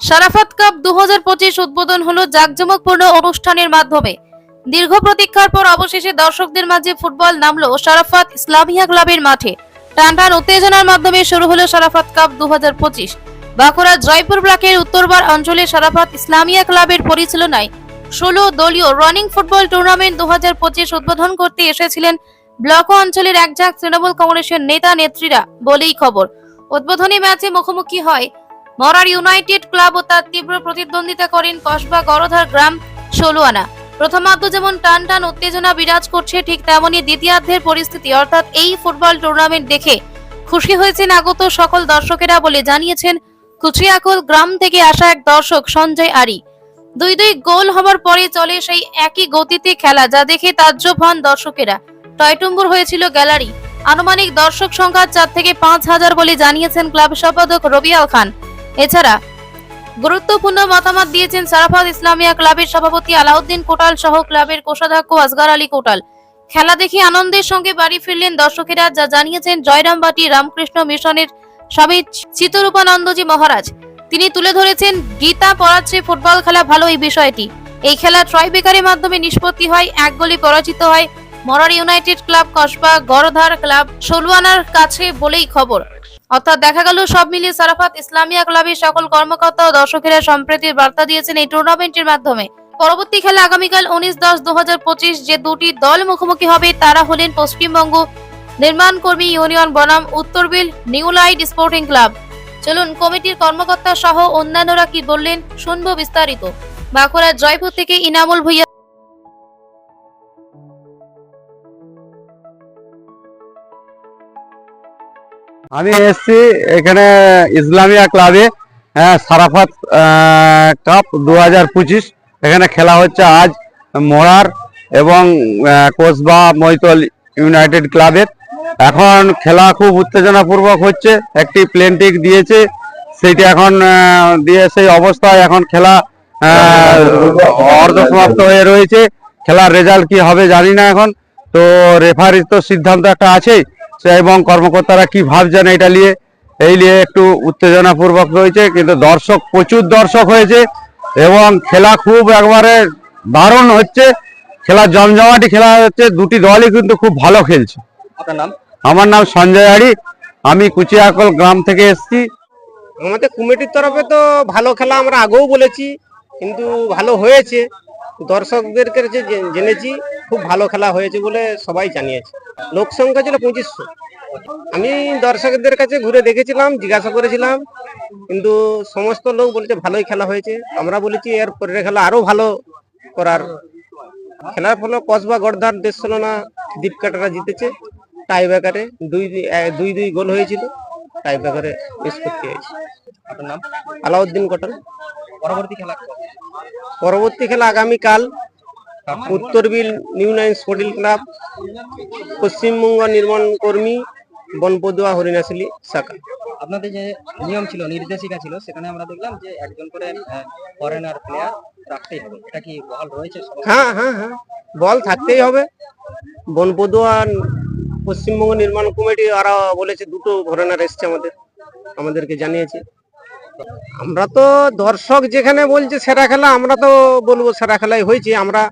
সারাফাত cup দু হাজার পঁচিশ উদ্বোধন হলো জাঁকজমকপূর্ণ অনুষ্ঠানের মাধ্যমে। দীর্ঘ প্রতীক্ষার পর অবশেষে দর্শকদের মাঝে ফুটবল নামলো সারাফাত ইসলামিয়া ক্লাবের মাঠে। টানটান উত্তেজনার মাধ্যমে শুরু হলো সারাফাত কাপ দু বাঁকুড়া জয়পুর ব্লকের উত্তরবার অঞ্চলে সারাফাত ইসলামিয়া ক্লাবের পরিচালনায় ষোলো দলীয় রানিং ফুটবল টুর্নামেন্ট দু হাজার পঁচিশ উদ্বোধন করতে এসেছিলেন ব্লক অঞ্চলের একঝাঁক তৃণমূল কংগ্রেসের নেতা নেত্রীরা বলেই খবর। উদ্বোধনী ম্যাচে মুখোমুখি হয় মরার ইউনাইটেড ক্লাব ও তার তীব্র প্রতিদ্বন্দ্বিতা করেন কসবা গরধার গ্রাম ষোলোয়ানা। প্রথমার্ধ যেমন টান টান উত্তেজনা বিরাজ করছে, ঠিক তেমনই দ্বিতীয়ার্ধের পরিস্থিতি, অর্থাৎ এই ফুটবল টুর্নামেন্ট দেখে খুশি হয়েছেন আগত সকল দর্শকেরা বলে জানিয়েছেন কুচিয়াকুল গ্রাম থেকে আসা এক দর্শক সঞ্জয় আরি। দুই দুই গোল হবার পরে চলে সেই একই গতিতে খেলা, যা দেখে তাজ্জব হন দর্শকেরা। টয়টুম্বুর হয়েছিল গ্যালারি। আনুমানিক দর্শক সংখ্যা চার থেকে পাঁচ হাজার বলে জানিয়েছেন ক্লাব সম্পাদক রবিয়াল খান। এছাড়া গুরুত্বপূর্ণ মতামত দিয়েছেন সারাফাত ইসলামিয়া ক্লাবের সভাপতি আলাউদ্দিন কোটাল সহ ক্লাবের কোষাধ্যক্ষ আসগার আলী কোটাল। খেলা দেখে আনন্দের সঙ্গে বাড়ি ফিরলেন দর্শকেরা, যা জানিয়েছেন জয়রামবাটি রামকৃষ্ণ মিশনের স্বামী চিত্তরূপানন্দজি মহারাজ। তিনি তুলে ধরেছেন, গীতা পড়াচ্ছে ফুটবল খেলা ভালো এই বিষয়টি। এই খেলা ট্রয় বেকারের মাধ্যমে নিষ্পত্তি হয়, এক গোলে পরাজিত হয়। মরার United club Kasba, Gardhar club, সলুয়ানার কাছে বলেই খবর। অর্থাৎ দেখা গেল সব মিলিয়ে সারাফাত ইসলামিয়া ক্লাবের সকল কর্মকর্তা ও দর্শকেরা সম্প্রীতির বার্তা দিয়েছেন এই টুর্নামেন্টের মাধ্যমে। পরবর্তী খেলা আগামীকাল উনিশ দশ দু যে দুটি দল মুখোমুখি হবে তারা হলেন পশ্চিমবঙ্গ নির্মাণ কর্মী ইউনিয়ন বনাম, Uttarbil new light sporting club. চলুন, কমিটির কর্মকর্তা সহ অন্যান্যরা কি বললেন শুনব বিস্তারিত। বাঁকুড়ার জয়পুর থেকে ইনামুল ভুইয়া আমি এসছি এখানে ইসলামিয়া ক্লাবে হ্যাঁ, সারাফাত কাপ দু হাজার পঁচিশ। এখানে খেলা হচ্ছে আজ মোড়ার এবং কোসবা মৈতল ইউনাইটেড ক্লাবের এখন খেলা খুব উত্তেজনাপূর্বক হচ্ছে একটি প্লেনটিক দিয়েছে। সেইটি এখন দিয়ে সেই অবস্থায় এখন খেলা আহ, অর্ধ সমাপ্ত হয়ে রয়েছে। খেলার রেজাল্ট কি হবে জানি না এখন। তো রেফারির তো সিদ্ধান্ত একটা আছেই। এবং কর্মকর্তারা কি ভাবছেন এটা নিয়ে? এই নিয়ে একটু উত্তেজনাপূর্বক রয়েছে কিন্তু দর্শক প্রচুর দর্শক হয়েছে এবং খেলা খুব একবারে দারুণ হচ্ছে। খেলা জমজমাটি খেলা হচ্ছে দুটি দলই কিন্তু খুব ভালো খেলছে। আমার নাম সঞ্জয় আড়ি আমি কুচিয়াকল গ্রাম থেকে এসেছি। আমাদের কমিটির তরফে তো ভালো খেলা আমরা আগেও বলেছি কিন্তু ভালো হয়েছে। দর্শকদের কাছে জেনেছি খুব ভালো খেলা হয়েছে বলে সবাই জানিয়েছে। লোক সংখ্যা ছিল পঁচিশশো। আমি দর্শকদের কাছে ঘুরে দেখেছিলাম জিজ্ঞাসা করেছিলাম কিন্তু সমস্ত লোক বলছে ভালোই খেলা হয়েছে। আমরা বলেছি এর পরের খেলা আরও ভালো করার। খেলার ফলে কসবা গড়ধার দেশ না দ্বীপকাটারা জিতেছে। টাই ব্যাকারে দুই দুই- দুই দুই গোল হয়েছিল। টাই ব্যাকারে নিষ্পত্তি হয়েছে। আপনার নাম? আলাউদ্দিন কটন পরবর্তী খেলা? পরবর্তী খেলা আগামীকাল Uttarbil new nine sporting club Paschimbanga নির্মাণ কর্মী বনপদুয়া হরিণাশিলি শাখা। আপনাদের যে নিয়ম ছিল নির্দেশিকা ছিল সেখানে আমরা দেখলাম যে একজন করে ফরেনার প্লেয়ার রাখতেই হবে। এটা কি বল রয়েছে হ্যাঁ হ্যাঁ হ্যাঁ। বল থাকতেই হবে। বনপদুয়া পশ্চিমবঙ্গ নির্মাণ কমিটি ওরা বলেছে দুটো ফরেনার এসছে আমাদের আমাদেরকে জানিয়েছে। আমরা তো দর্শক যেখানে বলছে সেরা খেলা, আমরা তো বলব সেরা খেলাই হয়েছে। আমরা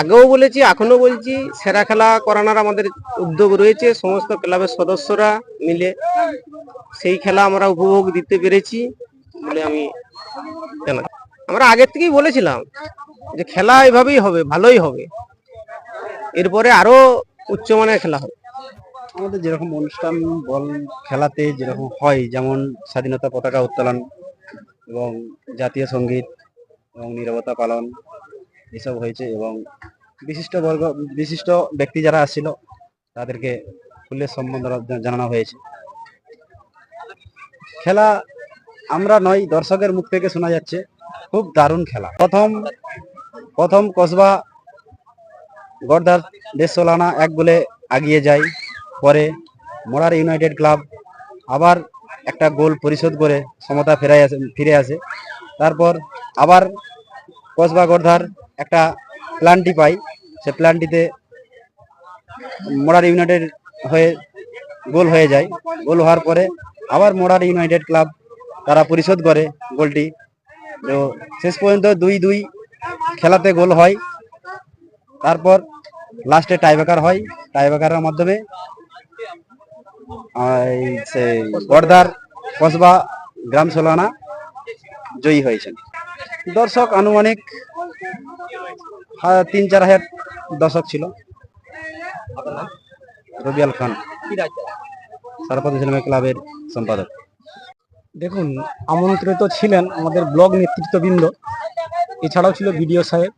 আগেও বলেছি এখনও বলছি, সেরা খেলা করানোর আমাদের উদ্যোগ রয়েছে। সমস্ত ক্লাবের সদস্যরা মিলে সেই খেলা আমরা উপভোগ দিতে পেরেছি বলে আমি আমরা আগের থেকেই বলেছিলাম যে খেলা এভাবেই হবে, ভালোই হবে। এরপরে আরও উচ্চমানের খেলা হবে। আমাদের যেরকম অনুষ্ঠান, বল খেলাতে যেরকম হয়, যেমন স্বাধীনতা পতাকা উত্তোলন এবং জাতীয় সংগীত এবং নিরবতা পালন, এসব হয়েছে এবং বিশিষ্ট বর্গ, বিশিষ্ট ব্যক্তি যারা আসছিল, তাদেরকে ফুলের সম্মান জানা- জানানো হয়েছে। খেলা আমরা নয়, দর্শকের মুখ থেকে শোনা যাচ্ছে, খুব দারুণ খেলা। প্রথম প্রথম কসবা গর্দার দেশ সোলানা এক গোলে আগিয়ে যায়। পরে মোরার ইউনাইটেড ক্লাব আবার একটা গোল পরিশোধ করে সমতা ফেরাই আসে, ফিরে আসে। তারপর আবার কসবা গর্ধার একটা প্ল্যানটি পাই। সে প্ল্যানটিতে মোরার ইউনাইটেড হয়ে গোল হয়ে যায়। গোল হওয়ার পরে আবার মোরার ইউনাইটেড ক্লাব তারা পরিশোধ করে গোলটি। তো শেষ পর্যন্ত দুই দুই খেলাতে গোল হয়। তারপর লাস্টে টাইব্রেকার হয়। টাইব্রেকারের মাধ্যমে সেই বর্দার কসবা গ্রাম সোলানা জয়ী হয়েছেন। দর্শক, আনুমানিক তিন, চার হাজার দর্শক ছিল। রবিয়াল খান সারপদ ইসলামিক ক্লাবের সম্পাদক। দেখুন, আমন্ত্রিত ছিলেন আমাদের ব্লগ নেতৃত্ববৃন্দ। এছাড়াও ছিল বিডিও সাহেব।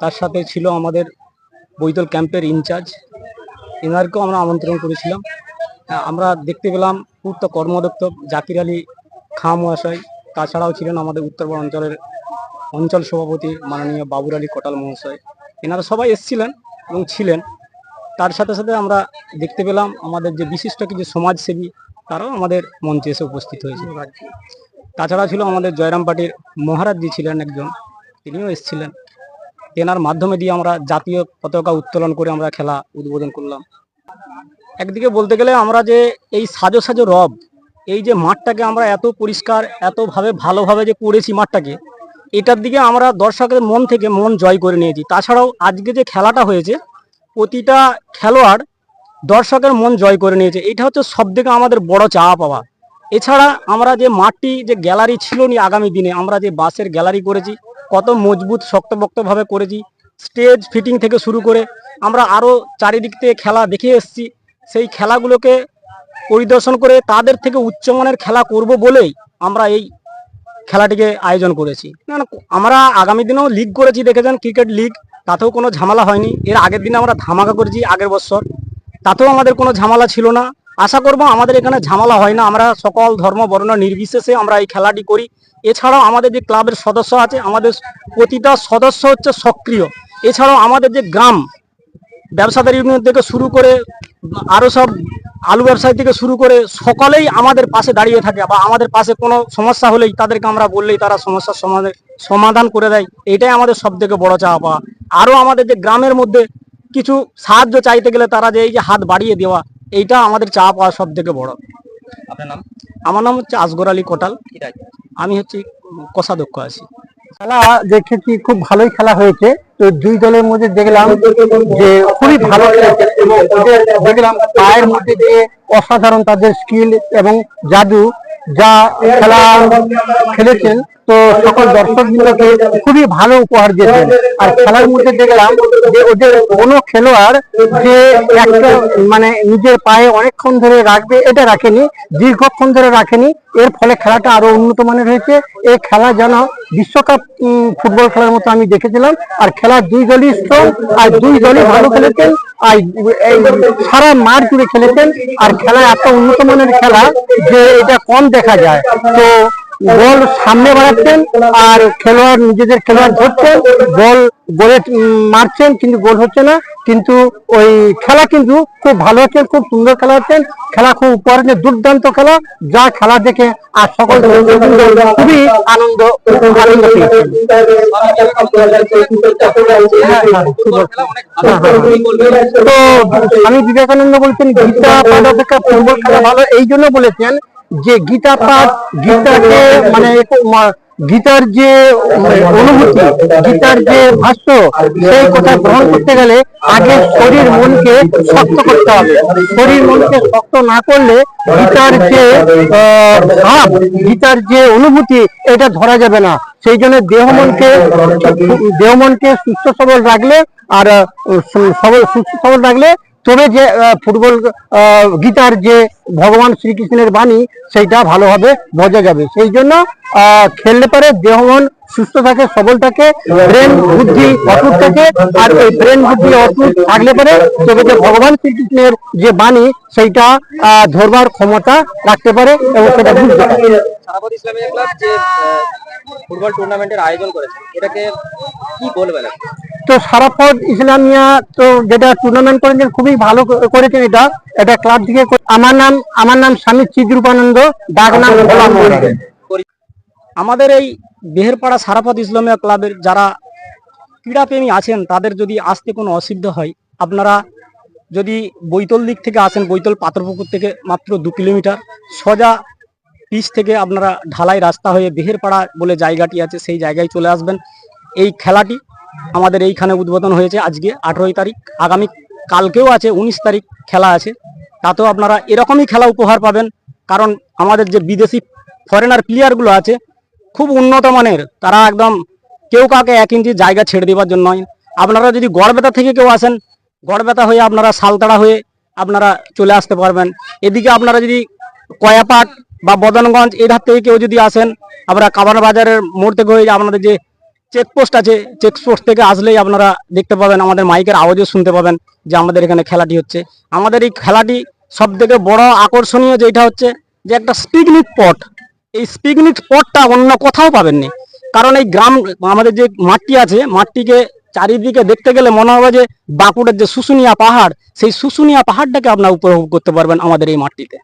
তার সাথে ছিল আমাদের বৈতল ক্যাম্পের ইনচার্জ। এনারকেও আমরা আমন্ত্রণ করেছিলাম। আমরা দেখতে পেলাম পূর্ত কর্মদপ্তর জাকির আলী খাঁ মহাশয় তাছাড়াও ছিলেন আমাদের উত্তরবঙ্গ অঞ্চলের অঞ্চল সভাপতি মাননীয় বাবুর আলী কোটাল মহাশয়। এনারা সবাই এসেছিলেন এবং ছিলেন। তার সাথে সাথে আমরা দেখতে পেলাম আমাদের যে বিশিষ্ট কিছু সমাজসেবী, তারাও আমাদের মঞ্চে এসে উপস্থিত হয়েছে। তাছাড়া ছিল আমাদের জয়রাম পার্টির মহারাজ জি ছিলেন একজন, তিনিও এসেছিলেন। তেনার মাধ্যমে দিয়ে আমরা জাতীয় পতাকা উত্তোলন করে আমরা খেলা উদ্বোধন করলাম। একদিকে বলতে গেলে আমরা যে এই সাজো সাজো রব, এই যে মাঠটাকে আমরা এত পরিষ্কার, এতভাবে ভালোভাবে যে করেছি মাঠটাকে, এটার দিকে আমরা দর্শকের মন থেকে মন জয় করে নিয়েছি। তাছাড়াও আজকে যে খেলাটা হয়েছে, প্রতিটা খেলোয়াড় দর্শকের মন জয় করে নিয়েছে। এটা হচ্ছে সব থেকে আমাদের বড় চাওয়া পাওয়া। এছাড়া আমরা যে মাঠটি, যে গ্যালারি ছিল নি আগামী দিনে, আমরা যে বাসের গ্যালারি করেছি, কত মজবুত শক্তপোক্তভাবে করেছি, স্টেজ ফিটিং থেকে শুরু করে আমরা আরও চারিদিক থেকে খেলা দেখে এসেছি। সেই খেলাগুলোকে পরিদর্শন করে তাদের থেকে উচ্চমানের খেলা করব বলেই আমরা এই খেলাটিকে আয়োজন করেছি। না আমরা আগামী দিনেও লিগ করেছি, দেখেছেন? ক্রিকেট লিগ তাতেও কোনো ঝামেলা হয়নি। এর আগের দিনে আমরা ধামাকা করেছি আগের বছর। তাতেও আমাদের কোনো ঝামেলা ছিল না। আশা করব আমাদের এখানে ঝামেলা হয় না। আমরা সকল ধর্ম, বর্ণ নির্বিশেষে আমরা এই খেলাটি করি। এছাড়াও আমাদের যে ক্লাবের সদস্য আছে, আমাদের প্রতিটা সদস্য হচ্ছে সক্রিয়। এছাড়াও আমাদের যে গ্রাম ব্যবসাদার ইউনিয়ন থেকে শুরু করে আরও সব আলু ব্যবসায়ী থেকে শুরু করে সকলেই আমাদের পাশে দাঁড়িয়ে থাকে বা আমাদের পাশে কোনো সমস্যা হলেই তাদেরকে আমরা বললেই তারা সমস্যার সমাধান সমাধান করে দেয়। এটাই আমাদের সব থেকে বড় চাওয়া। পাওয়া আরও আমাদের যে গ্রামের মধ্যে কিছু সাহায্য চাইতে গেলে তারা যে এই যে হাত বাড়িয়ে দেওয়া এইটা আমাদের চাওয়া পাওয়া সব থেকে বড়। আপনার নাম? আমার নাম হচ্ছে আসগর আলী কোটাল। আমি হচ্ছে কোষাধ্যক্ষ আছি। খেলা দেখেছি খুব ভালোই খেলা হয়েছে। তো দুই দলের মধ্যে দেখলাম যে খুবই ভালো খেলেছে দেখলাম পায়ের মধ্যে যে অসাধারণ তাদের স্কিল এবং জাদু যা খেলা খেলেছেন, তো সকল দর্শক খুবই ভালো উপহার দিয়েছেন। আর খেলার মধ্যে দেখলাম যে ওদের কোনো খেলোয়াড় যে একটা মানে নিজের পায়ে অনেকক্ষণ ধরে রাখবে, এটা রাখেনি, দীর্ঘক্ষণ ধরে রাখেনি। এর ফলে খেলাটা আরও উন্নত মানের হয়েছে। এই খেলা যেন বিশ্বকাপ ফুটবল খেলার মতো আমি দেখেছিলাম। আর খেলা দুই দলই স্ট্রং আর দুই দলই ভালো খেলেছেন। সারা মাঠ জুড়ে খেলেছেন আর খেলা এত উন্নত মানের খেলা যে এটা কম দেখা যায়। তো বল সামনে বাড়াচ্ছেন আর খেলোয়াড় নিজেদের খেলোয়াড় ধরছেন। বল গোলে মারছেন কিন্তু গোল হচ্ছে না। কিন্তু ওই খেলা কিন্তু খুব ভালো হচ্ছে, খুব সুন্দর খেলা হচ্ছেন খেলা খুব উপহার দুর্দান্ত খেলা, যা খেলা দেখে আর সকল খুবই আনন্দ আনন্দ তো স্বামী বিবেকানন্দ বলছেন, গীতা পাঠ অপেক্ষা ফুটবল খেলা ভালো, এই জন্য বলেছেন যে গীতা পাঠ, গীতাকে মানে গীতার যে অনুভূতি, গীতার যে ভাষ্য, সেই কথা গ্রহণ করতে গেলে আগে শরীর মনকে শক্ত করতে হবে। শরীর মনকে শক্ত না করলে গীতার যে ভাব, গীতার যে অনুভূতি, এটা ধরা যাবে না। সেই জন্য দেহ মনকে দেহ মনকে সুস্থ সবল রাখলে আর সবল, সুস্থ সবল রাখলে তবে যে ফুটবল গীতার যে ভগবান শ্রীকৃষ্ণের বাণী, সেইটা ভালোভাবে বোঝা যাবে। সেই জন্য খেললে পারে দেহ মন সুস্থ থাকে সবল থাকে ব্রেন বুদ্ধি অটুট থাকে আর ওই ব্রেন বুদ্ধি অটুট থাকলে পারে তবে যে ভগবান শ্রীকৃষ্ণের যে বাণী সেইটা ধরবার ক্ষমতা রাখতে পারে এবং সেটা বুঝতে পারে ইসলামিয়া ক্লাব যে ফুটবল টুর্নামেন্টের আয়োজন করেছে এটাকে কি বলবেন তো সারাফত ইসলামিয়া তো যেটা টুর্নামেন্ট করেছেন খুবই ভালো করেছেন এটা এটা ক্লাব থেকে আমার নাম আমার নাম স্বামী চিদ্রূপানন্দ ডাক নাম। আমাদের এই বেহেরপাড়া সারাফত ইসলামিয়া ক্লাবের যারা ক্রীড়াপ্রেমী আছেন, তাদের যদি আসতে কোনো অসুবিধা হয়, আপনারা যদি বৈতল দিক থেকে আসেন, বৈতল পাথরপুকুর থেকে মাত্র দু কিলোমিটার, সোজা পিচ থেকে আপনারা ঢালাই রাস্তা হয়ে বেহেরপাড়া বলে জায়গাটি আছে, সেই জায়গায় চলে আসবেন। এই খেলাটি আমাদের এইখানে উদ্বোধন হয়েছে আজকে আঠেরোই তারিখ। আগামী কালকেও আছে, উনিশ তারিখ খেলা আছে। তাতেও আপনারা এরকমই খেলা উপহার পাবেন, কারণ আমাদের যে বিদেশি ফরেনার প্লেয়ারগুলো আছে খুব উন্নত মানের। তারা একদম কেউ কাউকে এক ইঞ্চি জায়গা ছেড়ে দেওয়ার জন্য নয়। আপনারা যদি গড়বেতা থেকে কেউ আসেন, গড়বেতা হয়ে আপনারা সালতাড়া হয়ে আপনারা চলে আসতে পারবেন। এদিকে আপনারা যদি কয়াপাট বা বদনগঞ্জ এই ধার থেকে কেউ যদি আসেন, আমরা কাবার বাজারের মোড় থেকে হয়ে আপনাদের যে চেকপোস্ট আছে চেকপোস্ট থেকে আসলেই আপনারা দেখতে পাবেন, আমাদের মাইকের আওয়াজও শুনতে পাবেন যে আমাদের এখানে খেলাটি হচ্ছে। আমাদের এই খেলাটি সব থেকে বড় আকর্ষণীয় যেটা হচ্ছে যে একটা পিকনিক স্পট এই স্পিকনিক স্পটটা অন্য কোথাও পাবেননি। কারণ এই গ্রাম, আমাদের যে মাঠটি আছে মাঠটিকে চারিদিকে দেখতে গেলে মনে হবে যে বাঁকুড়ের যে শুশুনিয়া পাহাড়, সেই শুশুনিয়া পাহাড়টাকে আপনার উপভোগ করতে পারবেন আমাদের এই মাঠটিতে